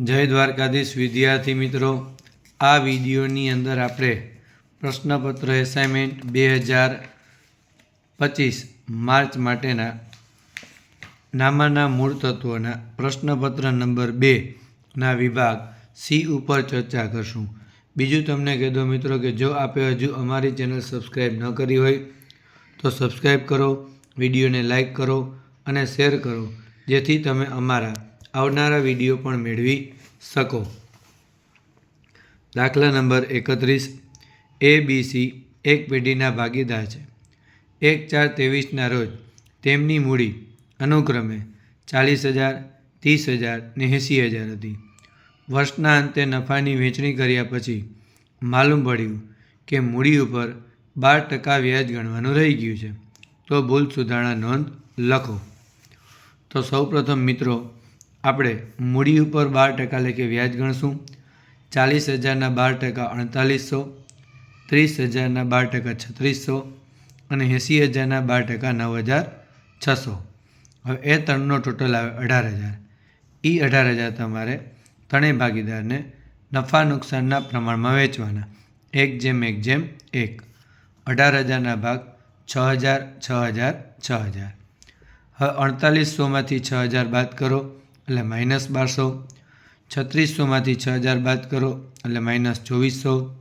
જય દ્વારકાધીશ વિદ્યાર્થી મિત્રો, આ વિડીયોની અંદર આપણે પ્રશ્નપત્ર એસાઇનમેન્ટ બે હજાર પચીસ માર્ચ માટેના નામાના મૂળ તત્વોના પ્રશ્નપત્ર નંબર બેના વિભાગ સી ઉપર ચર્ચા કરશું. બીજું તમને કહી મિત્રો કે જો આપે હજુ અમારી ચેનલ સબસ્ક્રાઈબ ન કરી હોય, તો સબસ્ક્રાઈબ કરો, વિડીયોને લાઈક કરો અને શેર કરો, જેથી તમે અમારા આવનારા વીડિયો પણ મેળવી શકો. દાખલા નંબર એકત્રીસ. એ, બી, સી એક પેઢીના ભાગીદાર છે. એક, ચાર, ત્રેવીસના રોજ તેમની મૂડી અનુક્રમે ચાલીસ હજાર, ત્રીસ હજાર ને એંસી હજાર હતી. વર્ષના અંતે નફાની વેચણી કર્યા પછી માલુમ પડ્યું કે મૂડી ઉપર બાર ટકા વ્યાજ ગણવાનું રહી ગયું છે. તો ભૂલ સુધારણા નોંધ લખો. તો સૌપ્રથમ મિત્રો આપણે મૂડી ઉપર બાર ટકા લેખે વ્યાજ ગણશું. ચાલીસ હજારના બાર ટકા અડતાલીસો, ત્રીસ હજારના બાર ટકા છત્રીસો અને એંસી હજારના બાર ટકા નવ હજાર છસો. હવે એ ત્રણનો ટોટલ આવે અઢાર હજાર. એ અઢાર હજાર તમારે ત્રણેય ભાગીદારને નફા નુકસાનના પ્રમાણમાં વેચવાના. એક જેમ એક જેમ, એક. અઢાર હજારના ભાગ છ હજાર છ હજાર છ હજાર. હવે અડતાલીસોમાંથી છ હજાર બાદ કરો. એટલે માઇનસ બારસો. છત્રીસોમાંથી છ હજાર બાદ કરો, એટલે માઇનસ ચોવીસો.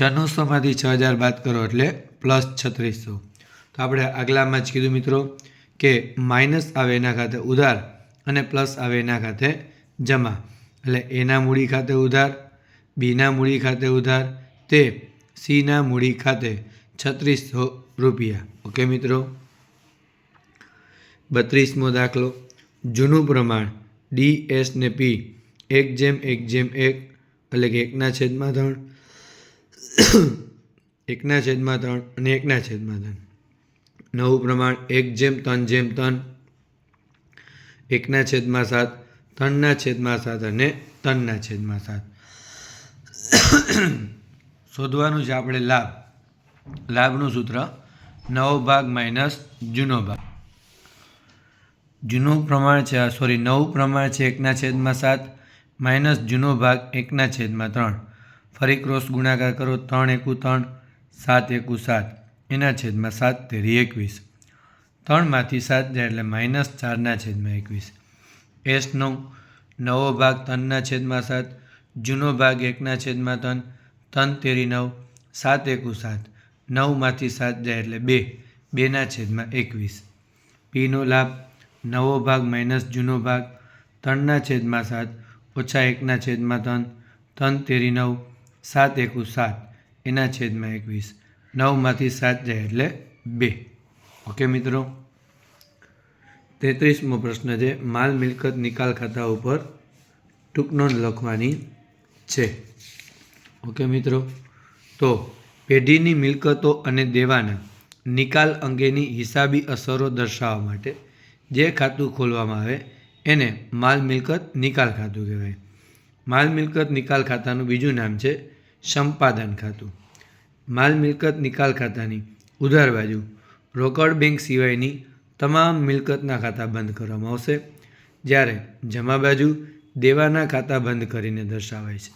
છન્નુસોમાંથી છ હજાર બાદ કરો, એટલે પ્લસ છત્રીસો. તો આપણે આગલામાં જ કીધું મિત્રો કે માઇનસ આવે એના ખાતે ઉધાર અને પ્લસ આવે એના ખાતે જમા. એટલે એના મૂડી ખાતે ઉધાર બીના મૂડી ખાતે ઉધાર, તે સીના મૂડી ખાતે છત્રીસો રૂપિયા. ઓકે મિત્રો? બત્રીસમો દાખલો. જૂનું પ્રમાણ ડી એસ ને પી એક જેમ એક જેમ, એક, એટલે કે એકના છેદમાં ત્રણ, એકના છેદમાં ત્રણ અને એકના છેદમાં ત્રણ. નવું પ્રમાણ, એક જેમ, ત્રણ જેમ, ત્રણ. એકના છેદમાં સાત, ત્રણના છેદમાં સાત અને ત્રણના છેદમાં સાત. શોધવાનું છે આપણે લાભ. લાભનું સૂત્ર નવો ભાગ માઇનસ જૂનો ભાગ. જૂનું પ્રમાણ છે સોરી, નવું પ્રમાણ છે, એકના છેદમાં સાત, માઇનસ જૂનો ભાગ, એકના છેદમાં ત્રણ. ફરી ક્રોસ ગુણાકાર કરો, ત્રણ એકુ ત્રણ, સાત એકુ સાત. એના છેદમાં સાત તેરી એકવીસ. ત્રણમાંથી સાત જાય એટલે માઇનસ ચારના છેદમાં એકવીસ. એસનો નવો ભાગ, ત્રણના છેદમાં સાત. જૂનો ભાગ, એકના છેદમાં ત્રણ. ત્રણ તેરી નવ, સાત એકુ સાત. નવમાંથી સાત જાય એટલે બે. બેના છેદમાં એકવીસ. પીનો લાભ નવો ભાગ માઇનસ જૂનો ભાગ, ત્રણના છેદમાં સાત, ઓછા એકના છેદમાં ત્રણ ત્રણ તેરી નવ, સાત એકુ સાત, એના છેદમાં એકવીસ. નવમાંથી સાત જાય એટલે બે. ઓકે મિત્રો? તેત્રીસમો પ્રશ્ન છે, માલ મિલકત નિકાલ ખાતા ઉપર ટૂંકનો લખવાની છે. ઓકે મિત્રો? તો પેઢીની મિલકતો અને દેવાના નિકાલ અંગેની હિસાબી અસરો દર્શાવવા માટે જે ખાતું ખોલવામાં આવે, એને માલ મિલકત નિકાલ ખાતું કહેવાય. માલ મિલકત નિકાલ ખાતાનું બીજું નામ છે સંપાદન ખાતું. માલ મિલકત નિકાલ ખાતાની ઉધાર બાજુ રોકડ બેંક સિવાયની તમામ મિલકતના ખાતા બંધ કરવામાં આવશે, જ્યારે જમા બાજુ દેવાના ખાતા બંધ કરીને દર્શાવાય છે.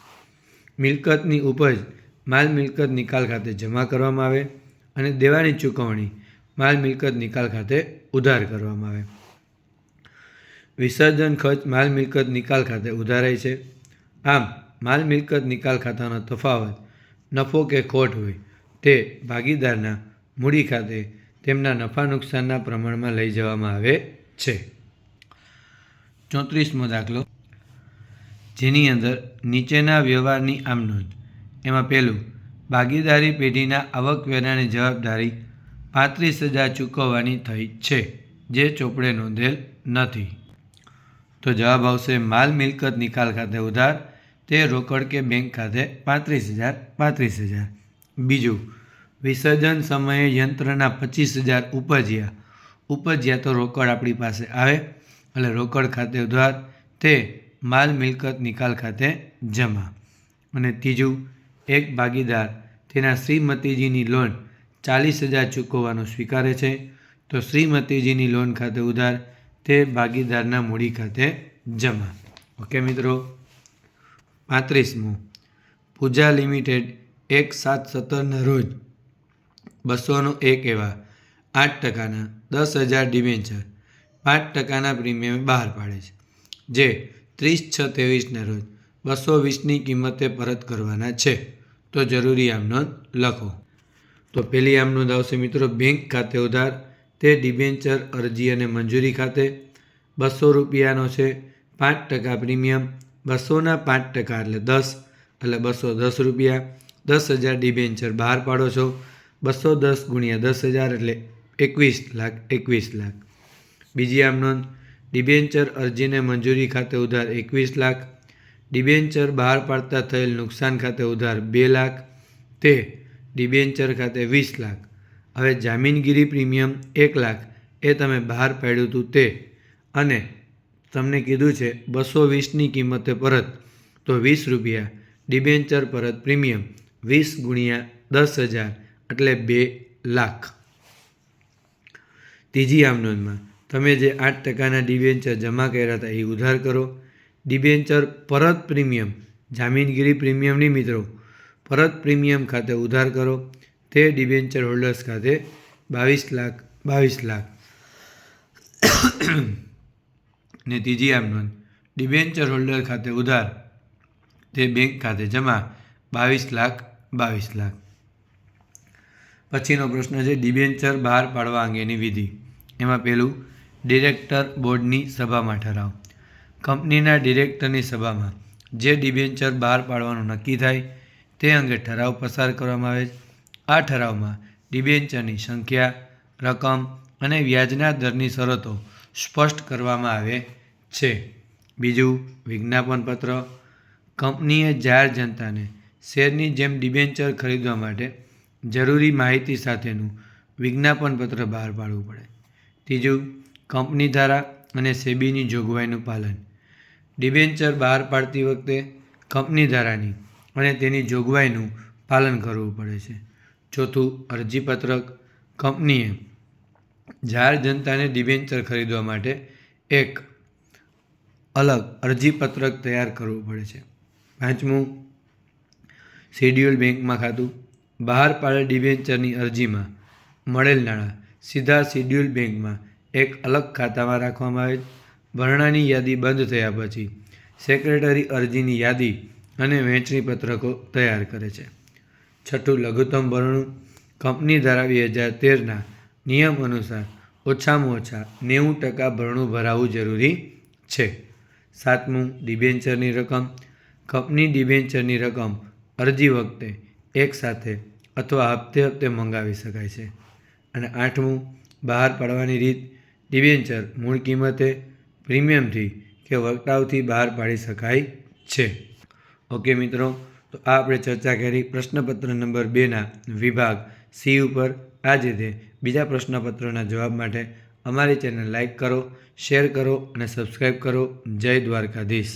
મિલકતની ઉપજ માલ મિલકત નિકાલ ખાતે જમા કરવામાં આવે અને દેવાની ચૂકવણી માલ મિલકત નિકાલ ખાતે ઉધાર કરવામાં આવે. વિસર્જન ખર્ચ માલ મિલકત નિકાલ ખાતે ઉધારાય છે. આમ, માલ મિલકત નિકાલ ખાતાનો તફાવત નફો કે ખોટ હોય તે ભાગીદારના મૂડી ખાતે તેમના નફા નુકસાનના પ્રમાણમાં લઈ જવામાં આવે છે. ચોત્રીસમો દાખલો. જેની અંદર નીચેના વ્યવહારની આમ નોંધ. એમાં પહેલું, ભાગીદારી પેઢીના આવકવેરાની જવાબદારી પાંત્રીસ હજાર ચૂકવવાની થઈ છે, જે ચોપડે નોંધેલ નથી. તો જવાબ આવશે માલ મિલકત નિકાલ ખાતે ઉધાર, તે રોકડ કે બેંક ખાતે પાંત્રીસ હજાર પાંત્રીસ હજાર. બીજું, વિસર્જન સમયે યંત્રના પચીસ હજાર ઉપજ્યા. ઉપજ્યા તો રોકડ આપણી પાસે આવે, એટલે રોકડ ખાતે ઉધાર, તે માલ મિલકત નિકાલ ખાતે જમા. અને ત્રીજું, એક ભાગીદાર તેના શ્રીમતીજીની લોન ચાલીસ હજાર ચૂકવવાનું સ્વીકારે છે, તો શ્રીમતીજીની લોન ખાતે ઉધાર તે ભાગીદારના મૂડી ખાતે જમા. ઓકે મિત્રો? પાંત્રીસમું. પૂજા લિમિટેડ એક સાત સત્તરના રોજ બસોનો એક એવા આઠ ટકાના દસ હજાર ડિબેન્ચર પાંચ ટકાના પ્રીમિયમે બહાર પાડે છે. જે ત્રીસ છ ત્રેવીસના રોજ બસો વીસની કિંમતે પરત કરવાના છે. તો જરૂરી આમનો લખો. તો પહેલી આમનો દાવશે મિત્રો. બેંક ખાતે ઉધાર તે ડિબેન્ચર અરજી અને મંજૂરી ખાતે બસો રૂપિયાનો છે. પાંચ ટકા પ્રીમિયમ, બસોના પાંચ ટકા એટલે દસ, એટલે બસો દસ રૂપિયા. દસ હજાર ડિબેન્ચર બહાર પાડો છો. બસો દસ ગુણ્યા દસ હજાર એટલે એકવીસ લાખ એકવીસ લાખ. બીજી આમ નોંધ, ડિબેન્ચર અરજીને મંજૂરી ખાતે ઉધાર એકવીસ લાખ. ડિબેન્ચર બહાર પાડતા થયેલ નુકસાન ખાતે ઉધાર બે લાખ. તે ડિબેન્ચર ખાતે વીસ લાખ. હવે જામીનગીરી પ્રીમિયમ એક લાખ એ તમે બહાર પાડ્યું હતું તે. અને તમને કીધું છે બસો વીસની કિંમતે પરત. તો વીસ રૂપિયા ડિબેન્ચર પરત પ્રીમિયમ વીસ ગુણ્યા દસ હજાર એટલે બે લાખ. ત્રીજી આમનોંધમાં તમે જે આઠ ટકાના ડિબેન્ચર જમા કર્યા હતા એ ઉધાર કરો. ડિબેન્ચર પરત પ્રીમિયમ જામીનગીરી પ્રીમિયમની મિત્રો પરત પ્રીમિયમ ખાતે ઉધાર કરો. તે ડિબેન્ચર હોલ્ડર્સ ખાતે બાવીસ લાખ બાવીસ લાખ. ને ત્રીજી નોંધ ડિબેન્ચર હોલ્ડર ખાતે ઉધાર. તે બેંક ખાતે જમા બાવીસ લાખ બાવીસ લાખ. પછીનો પ્રશ્ન છે ડિબેન્ચર બહાર પાડવા અંગેની વિધિ. એમાં પહેલું ડિરેક્ટર બોર્ડની સભામાં ઠરાવ. કંપનીના ડિરેક્ટરની સભામાં જે ડિબેન્ચર બહાર પાડવાનું નક્કી થાય, તે અંગે ઠરાવ પસાર કરવામાં આવે છે. આ ઠરાવમાં ડિબેન્ચરની સંખ્યા, રકમ અને વ્યાજના દરની શરતો સ્પષ્ટ કરવામાં આવે છે. બીજું વિજ્ઞાપન પત્ર કંપનીએ જાહેર જનતાને શેરની જેમ ડિબેન્ચર ખરીદવા માટે જરૂરી માહિતી સાથેનું વિજ્ઞાપન પત્ર બહાર પાડવું પડે. ત્રીજું, કંપની ધારા અને સેબીની જોગવાઈનું પાલન. ડિબેન્ચર બહાર પાડતી વખતે કંપની ધારાની અને તેની જોગવાઈનું પાલન કરવું પડે છે. ચોથું અરજીપત્રક કંપનીએ જાહેર જનતાને ડિબેન્ચર ખરીદવા માટે એક અલગ અરજીપત્રક તૈયાર કરવું પડે છે. પાંચમું, શેડ્યુલ બેંકમાં ખાતું. બહાર પાડેલ ડિબેન્ચરની અરજીમાં મળેલ નાણાં સીધા શેડ્યુલ બેંકમાં એક અલગ ખાતામાં રાખવામાં આવે ભરણાની યાદી બંધ થયા પછી સેક્રેટરી અરજીની યાદી અને વહેંચણી પત્રકો તૈયાર કરે છે. છઠ્ઠું લઘુત્તમ ભરણું કંપની દ્વારા બે હજાર તેરના નિયમ અનુસાર ઓછામાં ઓછા નેવું ટકા ભરણું ભરાવવું જરૂરી છે. સાતમું ડિબેન્ચરની રકમ. કંપની ડિબેન્ચરની રકમ અરજી વખતે એકસાથે અથવા હપ્તે હપ્તે મંગાવી શકાય છે. અને આઠમું, બહાર પાડવાની રીત. ડિબેન્ચર મૂળ કિંમતે પ્રીમિયમથી કે વર્તાવથી બહાર પાડી શકાય છે. ઓકે મિત્રો તો આ આપણે ચર્ચા કરી પ્રશ્નપત્ર નંબર બેના વિભાગ સી ઉપર. આ જ રીતે બીજા પ્રશ્નપત્રોના જવાબ માટે અમારી ચેનલ લાઈક કરો, શેર કરો અને સબસ્ક્રાઈબ કરો. જય દ્વારકાધીશ.